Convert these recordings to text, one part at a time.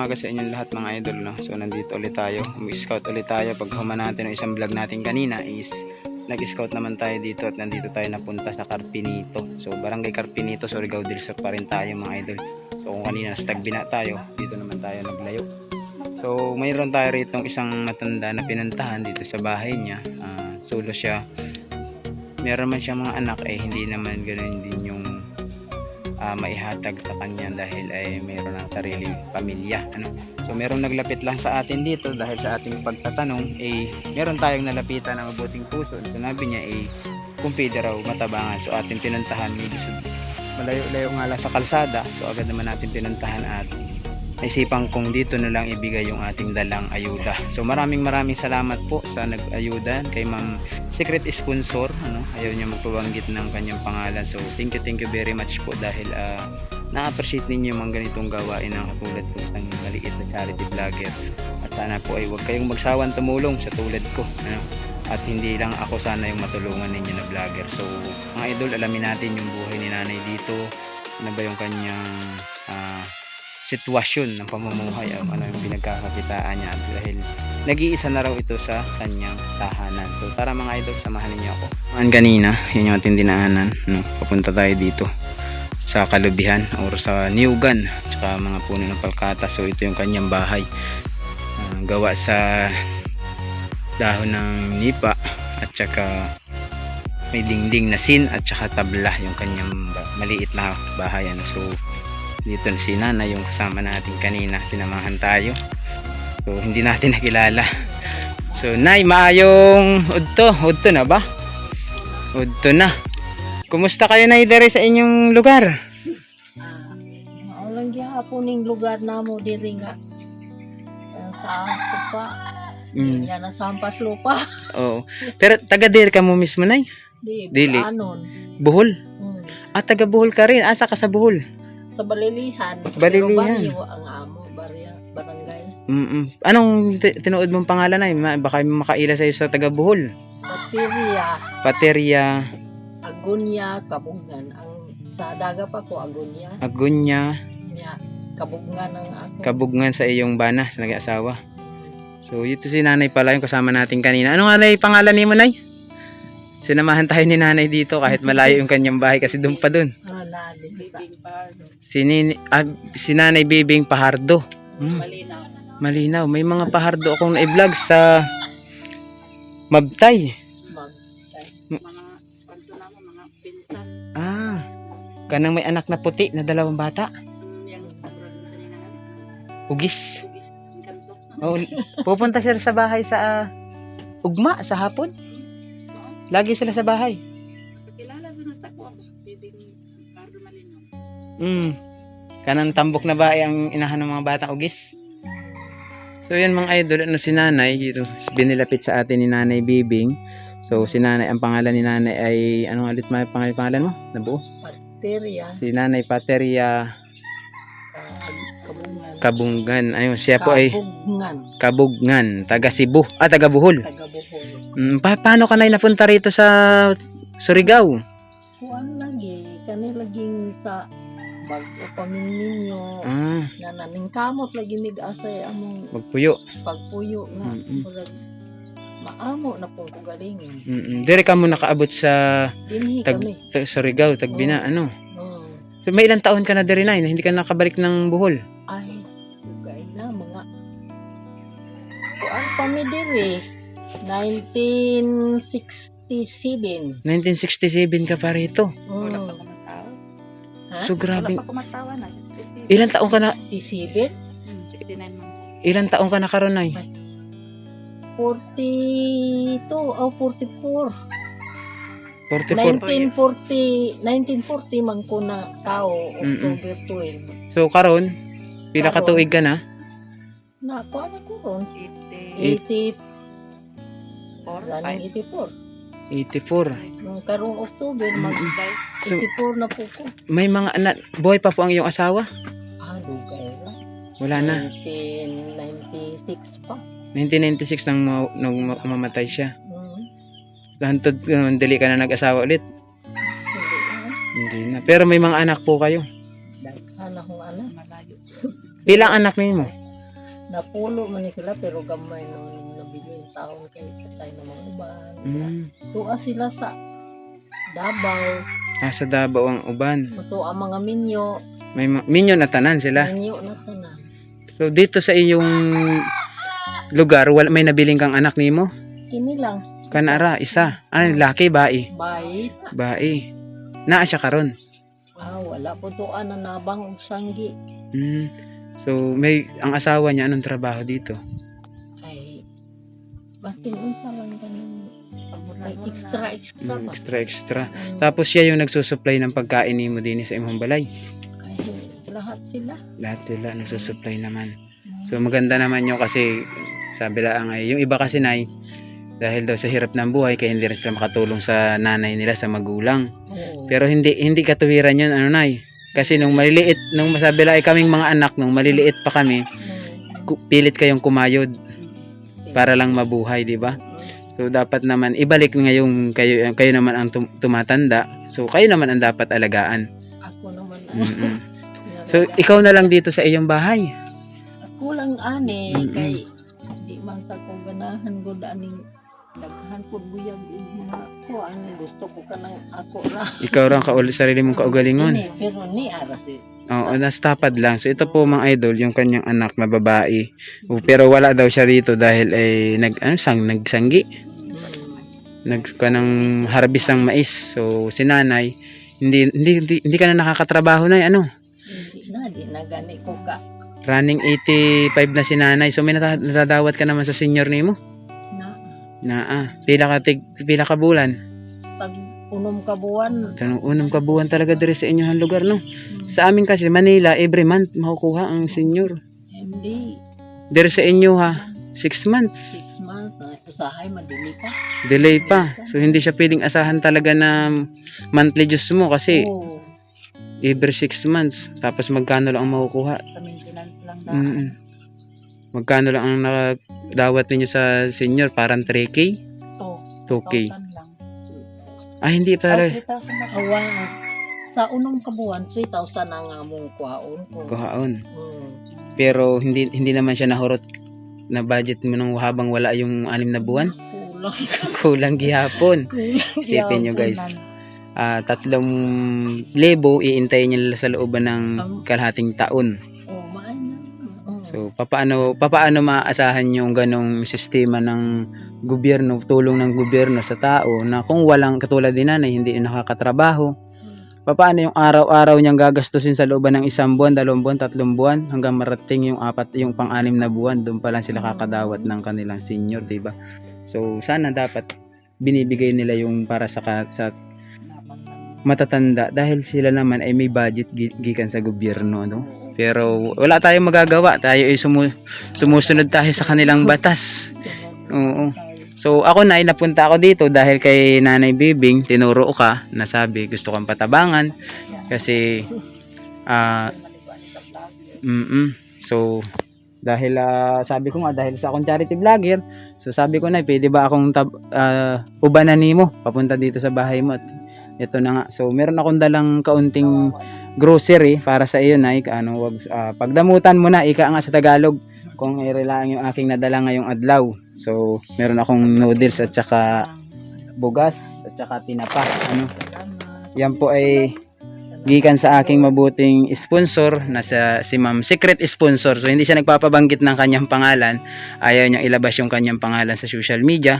umaga sa inyong lahat mga idol no. So nandito ulit tayo. Umi-scout ulit tayo pag huma natin ng isang vlog natin kanina is nag-scout naman tayo dito at nandito tayo napunta sa Carpinito. So barangay Carpinito, Surigao del Sur pa rin tayo mga idol. So kung kanina sa tayo, dito naman tayo naglayo. So mayroon tayo rito isang matanda na pinuntahan dito sa bahay niya. Ah, solo siya. Meron man siyang mga anak eh hindi naman ganoon din yung ah, maihatag sa kanya dahil ay mayroon ng sariling pamilya. Ano? So meron naglapit lang sa atin dito dahil sa ating pagtatanong eh meron tayong nalapitan ng mabuting puso. Sinabi niya eh pwede raw matabangan. So ating pinuntahan medyo malayo-layo nga lang sa kalsada. So agad naman natin pinuntahan at naisipan kong dito na lang ibigay yung ating dalang ayuda. So maraming maraming salamat po sa nag-ayuda kay Ma'am Secret Sponsor. Ano, ayaw niya magpabanggit ng kanyang pangalan. So thank you, thank you very much po dahil ah, na-appreciate ninyo mga ganitong gawain ng katulad ko isang maliit na charity vlogger. At sana po ay huwag kayong magsawang tumulong sa tulad ko. Ano, at hindi lang ako sana yung matulungan ninyo na vlogger. So mga idol, alamin natin yung buhay ni nanay dito. Ano ba yung kanyang ah, sitwasyon ng pamumuhay o ano yung pinagkakakitaan niya dahil nag-iisa na raw ito sa kanyang tahanan. So tara mga idol, samahan niyo ako. Ang kanina, yun yung ating dinaanan. No? Papunta tayo dito sa Kalubihan or sa Niugan tsaka mga puno ng palkata. So ito yung kanyang bahay. Ah, gawa sa dahon ng nipa at saka may dingding na sin at saka tabla yung kanyang maliit na bahay. Ano? So dito na si Nana yung kasama natin kanina. Sinamahan tayo. So hindi natin nakilala. So Nay maayong udto. Udto na ba? Udto na. Kumusta kayo Nay dere sa inyong lugar? Maulang gihapon ning lugar namo diri nga. Sa supa. mm. Yan na sampas lupa. oo. Pero taga dere ka mo mismo Nay? Di Dili. anon. Buhol? Hmm. ah taga Buhol ka rin. Asa ka sa Buhol Sa Balilihan. Balilihan. Pero baryo ang amo barya barangay. Mm-mm. anong ti- tinuod mong pangalan Ma- baka makaila sa'yo sa taga Buhol Pateria, Pateria Agunya, Kabungan. Ang sa daga pa ko Agunya, Agunya nya Kabungan ang ako. kabugnan sa iyong bana sa nag-asawa So, ito si nanay pala yung kasama natin kanina. Ano nga nay pangalan ni mo, nay? Sinamahan tayo ni nanay dito kahit malayo yung kanyang bahay kasi doon pa doon. Bibing pardo. Si, nini, ah, si nanay Bibing Pahardo. Hmm, Malinaw. malinaw. May mga pahardo akong na-vlog sa Mabtay. Mag. M- Mga kanto na mga pinsan. Ah, kanang may anak na puti na dalawang bata. Yang. Ugis. Oh, pupunta sila sa bahay sa ah, ugma sa hapon. Lagi sila sa bahay. Kilala doon sa ko ako. Bibing pardo malinaw. Mm. Kanang tambok na ba ang inahan ng mga batang ugis? So yan mga idol, ano si nanay dito, binilapit sa atin ni nanay Bibing. So si nanay, ang pangalan ni nanay ay, anong ulit may pangalan, pangalan mo? Nabuo? Bacteria. Si nanay Pateria Kabungan. Ayun, siya po ay Kabungan. Kabugnan, taga Cebu, ah taga Bohol. Taga Bohol. Mm, pa paano ka na napunta rito sa Surigao? Kuan lagi. Kani laging sa bago pamin ninyo. Ah, Na naning kamot lagi mig asay among magpuyo. pagpuyo nga. Mm-mm. Murag maamo na pong kugalingin. Mm, dire ka mo nakaabot sa Dinhi tag, kami. tag Surigao, Tagbina, ano? Hmm. So may ilang taon ka na dire na, hindi ka nakabalik ng Bohol. Ay, pa mi diri. 1967. 1967 ka pa rito. Wala pa kumatawa. Ha? So grabe. Wala pa kumatawa na. 67. Ilang taon ka na 67? Hmm, 69 man. ilang taon ka na karon ay? 42 o 44. 44. 1940, 1940 man ko na tao, Mm-mm. October 12. So karon pila ka Karon. tuig ka na? Na, ko ano ko ron? 84. 80, running 84. 84. Nung karong October, mag Mm-mm. So 84 na po ko. may mga anak, buhay pa po ang iyong asawa? Ah, lugay na. Wala na. 1996 pa. 1996 nang, ma- nang ma- mamatay siya. Mm. Hantod uh, dali ka na nag-asawa ulit. Hindi na. Hindi na. Pero may mga anak po kayo. Daghan akong anak. Malayo. Pilang anak ninyo? Napulo man ni sila pero gamay nung nabili yung taon kay patay ng mga uban. Mm. Tuwa sila sa Davao. Nasa Davao ang uban. Ito ang mga minyo. May ma- minyo na tanan sila. Minyo na tanan. So dito sa iyong lugar, wala may nabiling kang anak nimo? Kini lang. Kanara, isa. Ano, laki, bae? Bait. Bae. Naa siya karon. Ah, wala po tuwa na nabang og sanggi. Mm. So may ang asawa niya anong trabaho dito? Ay, basta unsa lang ganun. Ay, extra, extra Mm, extra extra. Mm, Tapos siya yung nagsusupply ng pagkain nimo din sa imong balay. ay, lahat sila. Lahat sila nagsusupply naman. So maganda naman yun kasi sabi lang ay yung iba kasi nay dahil daw sa hirap ng buhay kaya hindi rin sila makatulong sa nanay nila sa magulang. Oo. Pero hindi hindi katuwiran yun ano nay. Kasi nung maliliit, nung masabi lang ay kaming mga anak, nung maliliit pa kami, pilit kayong kumayod para lang mabuhay, di ba? So dapat naman ibalik ngayong kayo kayo naman ang tum- tumatanda. So kayo naman ang dapat alagaan. Ako naman. Mm-mm. So ikaw na lang dito sa iyong bahay. Ako lang ani Mm-mm. kay di man sa ko ganahan gud aning daghan pud buyag mga ko ano gusto ko kanang ako ra. Ikaw rin kauli sarili mong kaugalingon. Ini, pero ni ara si. Oo, nastapad lang. So ito po mga idol, yung kanyang anak na babae. O, Pero wala daw siya dito dahil ay nag ano sang nagsanggi, nag kanang harvest ng mais. So si nanay hindi hindi hindi, hindi ka na nakakatrabaho na ano. Hindi na di na gani ko ka Running 85 na si nanay. So may nata- natadawat ka naman sa senior nimo. Na Na ah, pila ka tig, pila ka bulan. pag unom ka buwan. Tanong unang kabuhan talaga diri sa inyong lugar no. Sa amin kasi Manila every month makukuha ang senior. Hindi Diri sa inyo ha, 6 months. six months na usahay madili pa. delay pa. So hindi siya pwedeng asahan talaga na monthly dues mo kasi Oo. every 6 months. Tapos magkano lang ang makukuha? Sa maintenance lang daan. Mm Magkano lang ang nakadawat ninyo sa senior? Parang 3K? To. 2K? 1,000 lang. Ah, hindi Oh, pala. 3,000 na. Sa unong kabuwan 3,000 ang among kuhaon ko. Kuhaon. Mm. Pero hindi hindi naman siya nahurot na budget mo nung habang wala yung anim na buwan. Kulang. Kulang gihapon. Kulang. Isipin nyo guys. Ah, tatlong lebo iintayin nila sa looban ng kalahating taon. So, papaano papaano maaasahan yung ganong sistema ng gobyerno, tulong ng gobyerno sa tao na kung walang katulad din nanay, hindi nakakatrabaho, papaano yung araw-araw niyang gagastusin sa looban ng isang buwan, dalawang buwan, tatlong buwan, hanggang marating yung apat, yung pang-anim na buwan, doon pa lang sila kakadawat ng kanilang senior, di ba? So, sana dapat binibigay nila yung para sa, sa matatanda dahil sila naman ay may budget gi- gikan sa gobyerno, no? Pero wala tayong magagawa. Tayo ay sumu- sumusunod tayo sa kanilang batas. Oo. So ako na napunta ako dito dahil kay Nanay Bibing tinuro ka na sabi gusto kang patabangan kasi ah mm so dahil ah, sabi ko nga dahil sa akong charity vlogger so sabi ko na pwede ba akong tab- ah, ubanan nimo papunta dito sa bahay mo at ito na nga. So meron akong dalang kaunting grocery para sa iyo na ano wag ah, pagdamutan mo na ika nga sa Tagalog kung irelaan yung aking nadala ngayong adlaw. So meron akong noodles at saka bugas at saka tinapa. Ano? Yan po ay gikan sa aking mabuting sponsor na sa si Ma'am Secret Sponsor. So hindi siya nagpapabanggit ng kanyang pangalan. Ayaw niyang ilabas yung kanyang pangalan sa social media.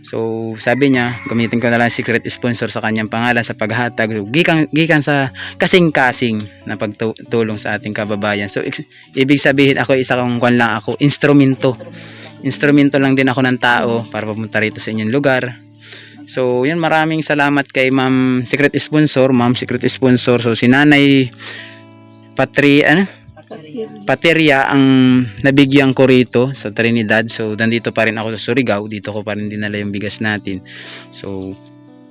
So sabi niya, gamitin ko na lang Secret Sponsor sa kanyang pangalan sa paghatag. Gikan gikan sa kasing-kasing na pagtulong sa ating kababayan. So ibig sabihin ako isa kong kwan lang ako, instrumento. Instrumento lang din ako ng tao para pumunta rito sa inyong lugar. So, yun, maraming salamat kay Ma'am Secret Sponsor, Ma'am Secret Sponsor. So, si Nanay Patri, ano? Pateria ang nabigyan ko rito sa Trinidad. So, nandito pa rin ako sa Surigao. Dito ko pa rin dinala yung bigas natin. So,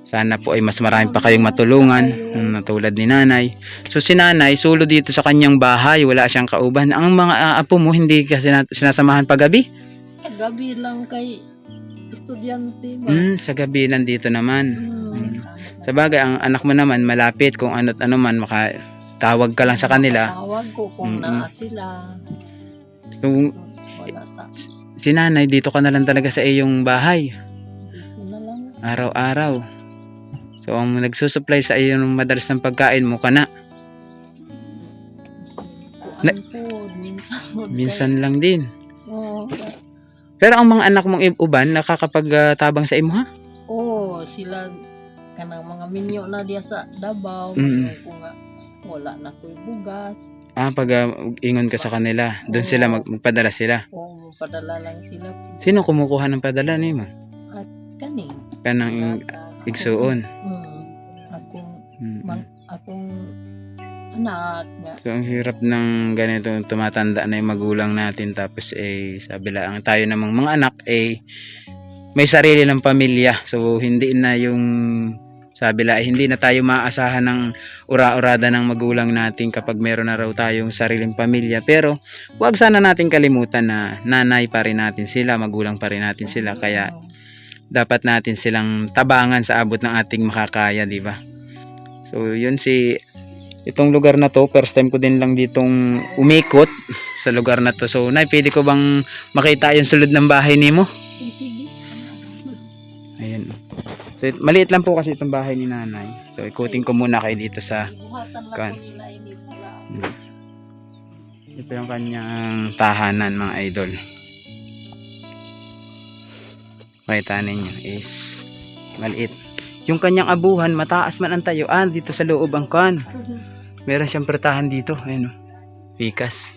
sana po ay mas marami pa kayong matulungan na tulad ni nanay. So si nanay, sulo dito sa kanyang bahay, wala siyang kauban. Ang mga ah, apo mo hindi ka sina- sinasamahan pagabi? Gabi lang kay estudyante ba? Mm, sa gabi nandito naman. Hmm. Sa bagay, ang anak mo naman malapit kung ano't ano man, maka tawag ka lang sa kanila. Tawag ko kung Mm-mm. naa sila. Kung si nanay, dito ka na lang talaga sa iyong bahay. Na lang. Araw-araw. So, ang nagsusupply sa iyo ng madalas ng pagkain mo ka na. Na- po, minsan. Minsan lang din. Oo. Pero ang mga anak mong uban, nakakapagtabang sa imo ha? Oo, sila kanang mga minyo na diya sa Davao. Mm. Ko nga wala na ko'y bugas. Ah, pag ah, ingon ka sa kanila, doon sila mag- magpadala sila. Oo, padala lang sila. Sino kumukuha ng padala nimo? Kani. Kanang igsuon. Anak. So, ang hirap ng ganito, tumatanda na yung magulang natin tapos eh, sabi lang, tayo namang mga anak eh, may sarili ng pamilya. So, hindi na yung, sabi lang, eh, hindi na tayo maaasahan ng ura-urada ng magulang natin kapag meron na raw tayong sariling pamilya. Pero, wag sana natin kalimutan na nanay pa rin natin sila, magulang pa rin natin sila. Kaya, dapat natin silang tabangan sa abot ng ating makakaya, di ba? So, yun si itong lugar na to, first time ko din lang ditong umikot sa lugar na to. So, Nay, pwede ko bang makita yung sulod ng bahay nimo? Sige. Ayan. So, it- maliit lang po kasi itong bahay ni Nanay. So, ikutin ko muna kayo dito sa Kan. pala. ito yung kanyang tahanan, mga idol. Makita ninyo is maliit. Yung kanyang abuhan, mataas man ang tayo. Ah, dito sa loob ang kan. Meron siyang pertahan dito. Ayun o. Pikas.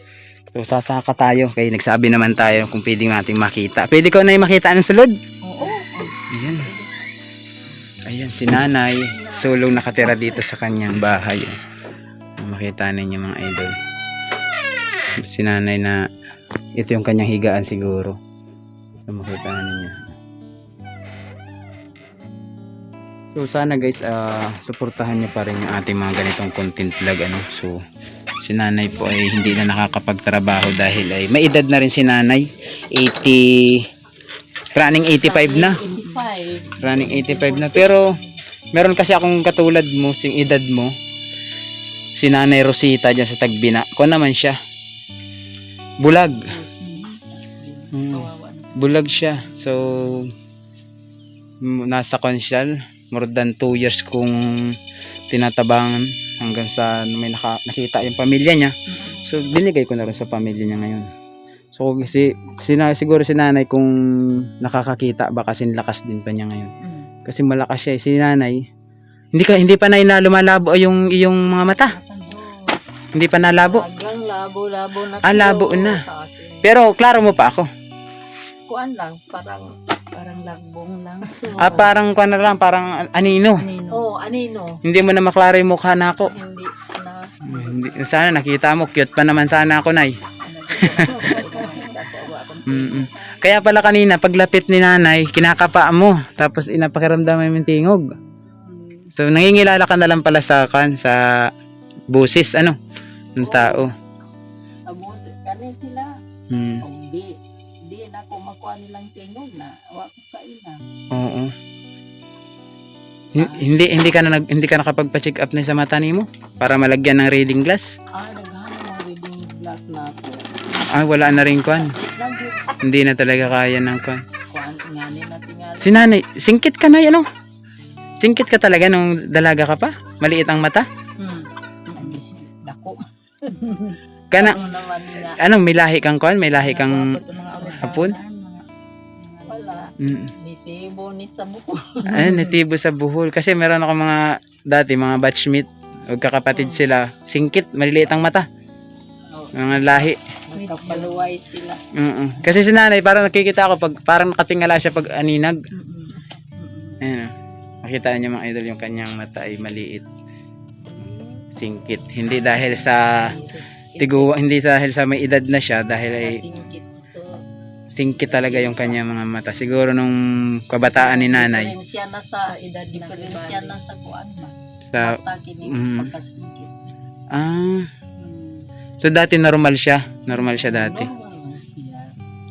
So, sasaka tayo. Kaya nagsabi naman tayo kung pwede nating makita. Pwede ko na yung makita ng sulod. Oo. Ayan. Ayan, si nanay. Sulong nakatira dito sa kanyang bahay. Makita ninyo mga idol. Si nanay na ito yung kanyang higaan siguro. So makita ninyo. So sana guys, ah suportahan niyo pa rin yung ating mga ganitong content vlog ano. So si nanay po ay hindi na nakakapagtrabaho dahil ay may edad na rin si nanay. 80 running 85 na. 85. Running 85 na. Pero, meron kasi akong katulad mo, sing edad mo. Si Nanay Rosita dyan sa Tagbina. Ko naman siya. Bulag. Mm, na. bulag siya. So, nasa konsyal. More than 2 years kung tinatabangan hanggang sa may naka, nakita yung pamilya niya. So, binigay ko na rin sa pamilya niya ngayon. So, si, sina, siguro si nanay kung nakakakita ba kasi lakas din pa niya ngayon Mm. kasi malakas siya eh. si nanay hindi ka hindi pa na lumalabo yung iyong mga mata hindi pa nalabo Hanggang labo-labo na. Ah, labo na. pero klaro mo pa ako Kuan lang, parang parang lagbong lang. ah parang kuan na lang parang anino Anino? Oo, anino. hindi mo na maklaro yung mukha na ako Hindi na. hindi, sana nakita mo cute pa naman sana ako nay Mm-mm. kaya pala kanina paglapit ni nanay kinakapa mo tapos inapakiramdam mo yung tingog so nangingilala ka na lang pala sa kan sa busis ano ng tao Abot, kani sila. mm. Oh, di, na ko makuha nilang tingog na. Wa ko kaina. Oo. Hin- Hindi hindi ka na nag, hindi ka nakapagpa-check up na sa mata nimo para malagyan ng reading glass. Ah, naghanap mo reading glass na ako. Ah, wala na rin kwan. Hindi na talaga kaya ng kwan. kuan nga ni na tingali. Si nanay, singkit ka na ano? Singkit ka talaga nung dalaga ka pa? Maliit ang mata? Hmm. Dako. Kana, Ano naman nga. anong may lahi kang kwan? May lahi kang hapon? Wala. Mm. Nitibo ni sa buko. Ay, natibo sa buhol. Kasi meron ako mga dati, mga batchmate. Magkakapatid sila. Singkit, maliliit ang mata. Mga lahi. Magkapaluway sila. Oo. Kasi si nanay, parang nakikita ako pag parang nakatingala siya pag aninag. Mm-mm. Ayan. oh. Makita niyo mga idol yung kanyang mata ay maliit. Singkit. Hindi dahil sa tiguwa, hindi dahil sa may edad na siya dahil ay Singkit to. singkit talaga yung kanyang mga mata. Siguro nung kabataan ni nanay Diferensya na sa edad, diferensya na sa kuan ba? sa Mata kini mm. pagkasingkit. ah Hmm. so dati normal siya. Normal siya dati. Normal siya.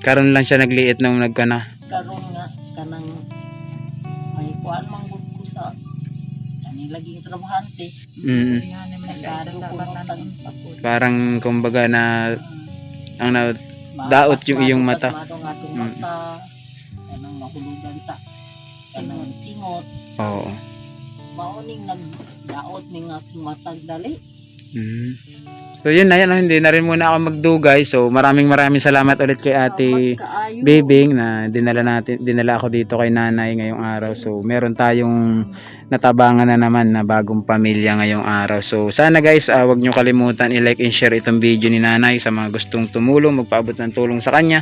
Karon lang siya nagliit nung nagkana. Karon nga kanang may kuan man gud ko sa kani laging trabahante. Mm. Ng. Parang kumbaga na ang na, daot yung iyong mata. Pasmado nga itong Mm. mata. Kanang mahulugan ta. Kanang singot. Oo. Mauning nagdaot ning aking matag dali. Mm. So yun na yan, hindi na rin muna ako magdugay. So maraming maraming salamat ulit kay Ate Salamat kaayo. Bibing na dinala natin dinala ako dito kay nanay ngayong araw. So meron tayong natabangan na naman na bagong pamilya ngayong araw. So sana guys, ah, wag nyo kalimutan i-like and share itong video ni nanay sa mga gustong tumulong, magpaabot ng tulong sa kanya.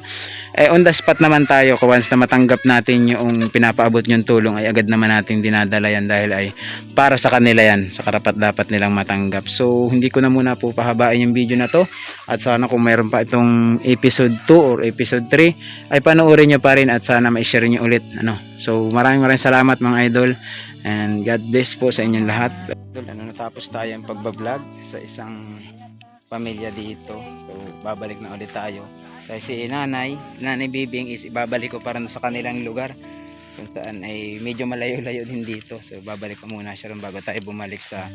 Eh on the spot naman tayo, kung once na matanggap natin yung pinapaabot yung tulong ay agad naman natin dinadala yan dahil ay para sa kanila yan, sa karapat dapat nilang matanggap. So hindi ko na muna po pahabain yung video na to at sana kung mayroon pa itong episode 2 or episode 3 ay panoorin nyo pa rin at sana ma-share nyo ulit ano. So maraming maraming salamat mga idol and God bless po sa inyong lahat. Ano natapos tayo ang pagbablog sa isang pamilya dito. So babalik na ulit tayo. Dahil si nanay, nanay Bibing is ibabalik ko para sa kanilang lugar kung saan ay medyo malayo-layo din dito. So babalik ko muna siya ron bago tayo bumalik sa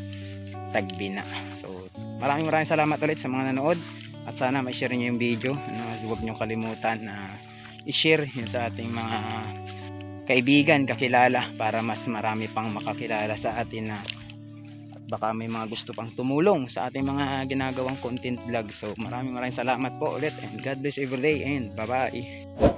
Tagbina. So maraming maraming salamat ulit sa mga nanood at sana ma-share niyo yung video. Ano, huwag niyo kalimutan na i-share yun sa ating mga kaibigan, kakilala para mas marami pang makakilala sa atin na at baka may mga gusto pang tumulong sa ating mga ginagawang content vlog. So maraming maraming salamat po ulit and God bless every day and bye bye.